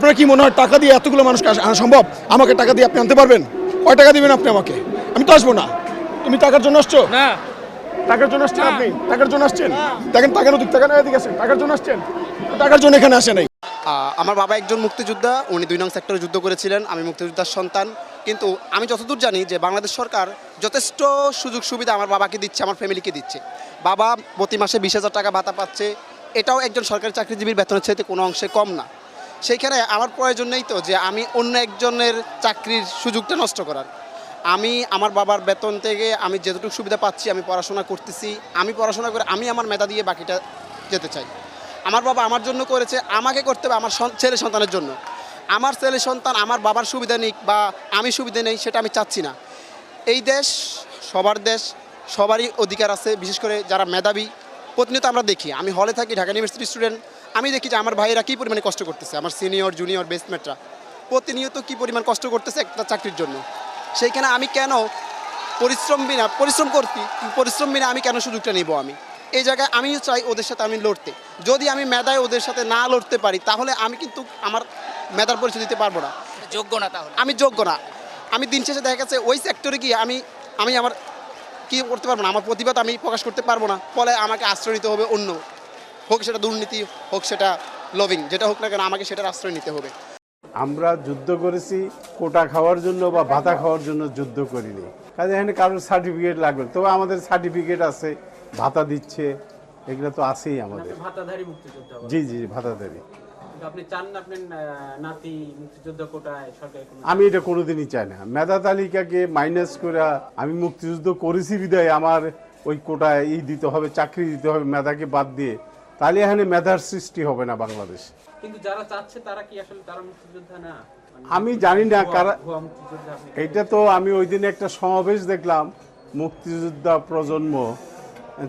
আপনার কি মনে হয় টাকা দিয়ে এতগুলো মানুষকে আনা সম্ভব? আমাকে টাকা দিয়ে আপনি আনতে পারবেন? কয় টাকা দিবেন আপনি আমাকে? আমি তো আসব না। তুমি টাকার জন্য আসছো? না। টাকার জন্য আসছেন আপনি? টাকার জন্য আসছেন? দেখেন টাকার ওদিক টাকা এদিকে আসেন। টাকার জন্য আসছেন? টাকার জন্য এখানে আসে নাই। আমার বাবা একজন মুক্তিযোদ্ধা উনি দুই নং সেক্টরে যুদ্ধ করেছিলেন আমি মুক্তিযোদ্ধার সন্তান। কিন্তু আমি যতদূর জানি যে বাংলাদেশ সরকার যথেষ্ট সুযোগ সুবিধা আমার বাবাকে দিচ্ছে আমার ফ্যামিলিকে দিচ্ছে। বাবা প্রতি মাসে বিশ হাজার টাকা ভাতা পাচ্ছে। এটাও একজন সরকারি চাকরিজীবীর বেতনের চাইতে কোনো অংশে কম না। সেইখানে আমার প্রয়োজন নেই তো যে আমি অন্য একজনের চাকরির সুযোগটা নষ্ট করার। আমি আমার বাবার বেতন থেকে আমি যতটুকু সুবিধা পাচ্ছি, আমি পড়াশোনা করতেছি। আমি পড়াশোনা করে আমি আমার মেধা দিয়ে বাকিটা যেতে চাই। আমার বাবা আমার জন্য করেছে, আমাকে করতে হবে আমার ছেলে সন্তানের জন্য। আমার ছেলে সন্তান আমার বাবার সুবিধা নিক বা আমি সুবিধা নেই সেটা আমি চাচ্ছি না। এই দেশ সবার দেশ, সবারই অধিকার আছে, বিশেষ করে যারা মেধাবী। প্রতিনিয়ত আমরা দেখি, আমি হলে থাকি ঢাকা ইউনিভার্সিটি স্টুডেন্ট আমি দেখি যে আমার ভাইয়েরা কী পরিমাণে কষ্ট করতেছে আমার সিনিয়র জুনিয়র বেস্টমেটরা প্রতিনিয়ত কী পরিমাণ কষ্ট করতেছে একটা চাকরির জন্য? সেইখানে আমি কেন পরিশ্রম বিনা পরিশ্রম করছি পরিশ্রম বিনা আমি কেন সুযোগটা নেব আমি? এই জায়গায় আমিও চাই ওদের সাথে আমি লড়তে। যদি আমি মেধায় ওদের সাথে না লড়তে পারি তাহলে আমি কিন্তু আমার মেধার পরিচয় দিতে পারব না। যোগ্য না তাহলে? আমি যোগ্য না। আমি দিন শেষে দেখা গেছে ওই সেক্টরে গিয়ে আমি আমি আমার কি করতে পারব না? আমার প্রতিবাদ আমি প্রকাশ করতে পারব না। ফলে আমাকে আশ্রয় নিতে হবে অন্য। হোক সেটা দুর্নীতি হোক সেটা লভিং যেটা হোক না কেন আমাকে সেটার আশ্রয় নিতে হবে। আমরা যুদ্ধ করেছি কোটা খাওয়ার জন্য বা ভাতা খাওয়ার জন্য যুদ্ধ করিনি। কাজে এখানে কারোর সার্টিফিকেট লাগবে তবে আমাদের সার্টিফিকেট আছে ভাতা দিচ্ছে এগুলো তো আছেই আমাদের। ভাতাধারী জি জি ভাতাদারি কিন্তু আপনি চান না আপনার আহ, নাতি মুক্তিযোদ্ধা কোটায় সরকারি কোনো আমি এটা কোনোদিনই চাই না। মেধা তালিকাকে মাইনাস করে আমি মুক্তিযুদ্ধ করেছি বিদায় আমার ওই কোটায় ই দিতে হবে চাকরি দিতে হবে মেধাকে বাদ দিয়ে তাহলে এখানে মেধার সৃষ্টি হবে না বাংলাদেশ। কিন্তু যারা চাচ্ছে তারা কি আসলে তারা মুক্তিযোদ্ধা না? মানে আমি জানি না কারা এইটা তো আমি ওই দিন একটা সমাবেশ দেখলাম মুক্তিযোদ্ধা প্রজন্ম।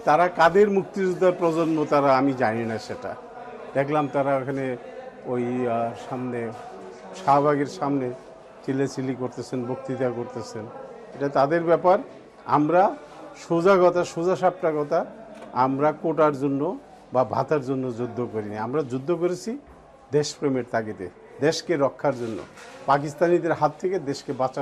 তারা কাদের মুক্তিযোদ্ধা প্রজন্ম তারা আমি জানি না সেটা। দেখলাম তারা ওখানে ওই সামনে শাহবাগের সামনে চিলেচিলি করতেছেন বক্তৃতা করতেছেন। এটা তাদের ব্যাপার। আমরা সোজা কথা সোজা সাপটা কথা আমরা কোটার জন্য বা ভাতার জন্য যুদ্ধ করিনি। আমরা যুদ্ধ করেছি দেশপ্রেমের তাগিদে, দেশকে রক্ষার জন্য। পাকিস্তানিদের হাত থেকে দেশকে বাঁচার